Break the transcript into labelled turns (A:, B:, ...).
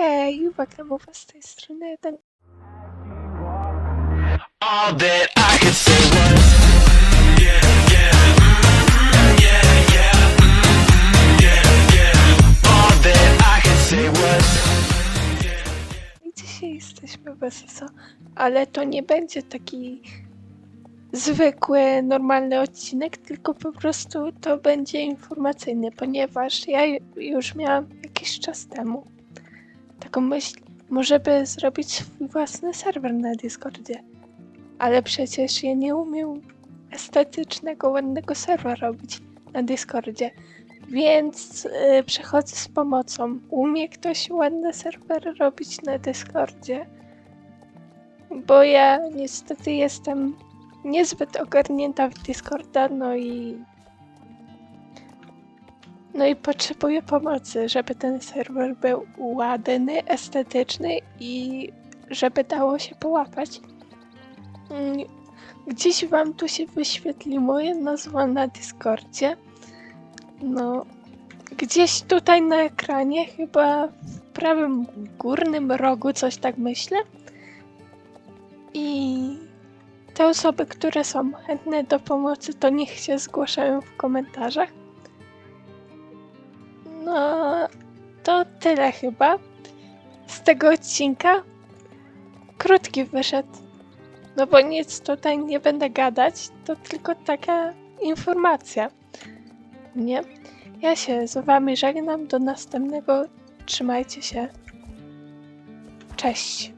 A: Hej, uwaga, mowa z tej strony.
B: All that I could say was Yeah, yeah, mm, yeah, yeah, mm, yeah, yeah. All that I could say was
A: I dzisiaj jesteśmy bez ESO, ale to nie będzie taki zwykły, normalny odcinek, tylko po prostu to będzie informacyjny, ponieważ ja ju- już miałam jakiś czas temu taką myśl, może by zrobić swój własny serwer na Discordzie. Ale przecież ja nie umiem estetycznego, ładnego serwera robić na Discordzie. Więc y, przechodzę z pomocą. Umie ktoś ładne serwery robić na Discordzie? Bo ja niestety jestem niezbyt ogarnięta w Discorda, no i. No i potrzebuję pomocy, żeby ten serwer był ładny, estetyczny i żeby dało się połapać. Mm, Gdzieś wam tu się wyświetli moja nazwa na Discordzie. No, gdzieś tutaj na ekranie, chyba w prawym górnym rogu, coś tak myślę. I te osoby, które są chętne do pomocy, to niech się zgłaszają w komentarzach. No, to tyle chyba z tego odcinka. Krótki wyszedł. No bo nic tutaj nie będę gadać, to tylko taka informacja. Nie? Ja się z wami żegnam. Do następnego. Trzymajcie się. Cześć.